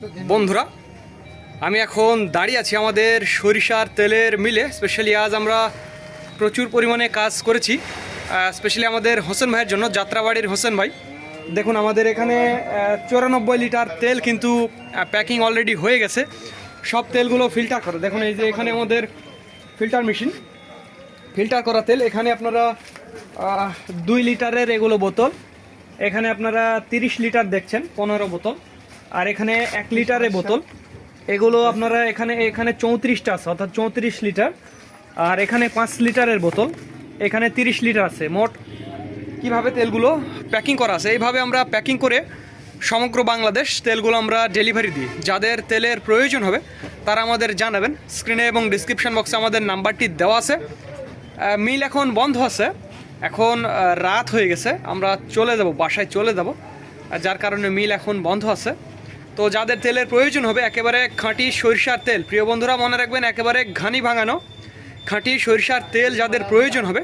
বন্ধুরা, আমি এখন দাঁড়িয়ে আছি আমাদের সরিষার তেলের মিলে। স্পেশালি আজ আমরা প্রচুর পরিমাণে কাজ করেছি। স্পেশালি আমাদের হোসেন ভাইয়ের জন্য, যাত্রাবাড়ির হোসেন ভাই। দেখুন, আমাদের এখানে চৌরানব্বই লিটার তেল কিন্তু প্যাকিং অলরেডি হয়ে গেছে। সব তেলগুলো ফিল্টার করে। দেখুন, এই যে এখানে আমাদের ফিল্টার মেশিন ফিল্টার করা তেল। এখানে আপনারা দুই লিটারের এগুলো বোতল। এখানে আপনারা তিরিশ লিটার দেখছেন, পনেরো বোতল। আর এখানে এক লিটারের বোতল। এগুলো আপনারা এখানে এখানে চৌত্রিশটা আছে অর্থাৎ চৌত্রিশ লিটার। আর এখানে পাঁচ লিটারের বোতল। এখানে তিরিশ লিটার আছে। মোট কীভাবে তেলগুলো প্যাকিং করা আছে? এইভাবে আমরা প্যাকিং করে সমগ্র বাংলাদেশ তেলগুলো আমরা ডেলিভারি দিই। যাদের তেলের প্রয়োজন হবে তারা আমাদের জানাবেন। স্ক্রিনে এবং ডিসক্রিপশন বক্সে আমাদের নাম্বারটি দেওয়া আছে। মিল এখন বন্ধ আছে। এখন রাত হয়ে গেছে। আমরা চলে যাব বাসায় চলে যাব। যার কারণে মিল এখন বন্ধ আছে। তো যাদের তেলের প্রয়োজন হবে, একেবারে খাঁটি সরিষার তেল। প্রিয় বন্ধুরা, মনে রাখবেন একেবারে ঘানি ভাঙানো, খাঁটি সরিষার তেল যাদের প্রয়োজন হবে,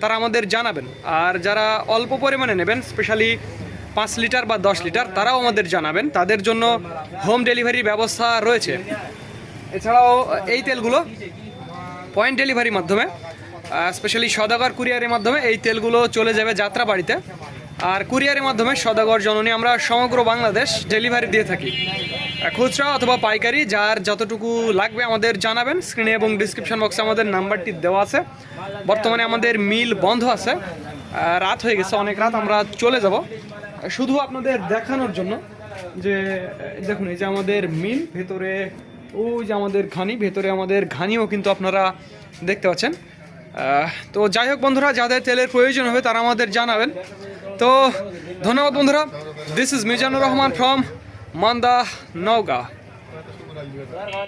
তারা আমাদের জানাবেন। আর যারা অল্প পরিমাণে নেবেন, স্পেশালি পাঁচ লিটার বা দশ লিটার, তারাও আমাদের জানাবেন। তাদের জন্য হোম ডেলিভারির ব্যবস্থা রয়েছে। এছাড়াও এই তেলগুলো পয়েন্ট ডেলিভারির মাধ্যমে স্পেশালি সদাগর কুরিয়ারের মাধ্যমে এই তেলগুলো চলে যাবে যাত্রা বাড়িতে আর কুরিয়ারের মাধ্যমে সদাগর জননী আমরা সমগ্র বাংলাদেশ ডেলিভারি দিয়ে থাকি। খুচরা অথবা পাইকারি, যার যতটুকু লাগবে আমাদের জানাবেন। স্ক্রিনে এবং ডিসক্রিপশন বক্সে আমাদের নাম্বারটি দেওয়া আছে। বর্তমানে আমাদের মিল বন্ধ আছে। রাত হয়ে গেছে, অনেক রাত, আমরা চলে যাব। শুধু আপনাদের দেখানোর জন্য যে, দেখুন, এই যে আমাদের মিল, ভেতরে ওই যে আমাদের ঘানি, ভেতরে আমাদের ঘানিও কিন্তু আপনারা দেখতে পাচ্ছেন। তো যাই হোক বন্ধুরা, যাদের তেলের প্রয়োজন হবে তারা আমাদের জানাবেন। তো ধন্যবাদ বন্ধুরা। This is Mizanur Rahman from Manda, Naogaon.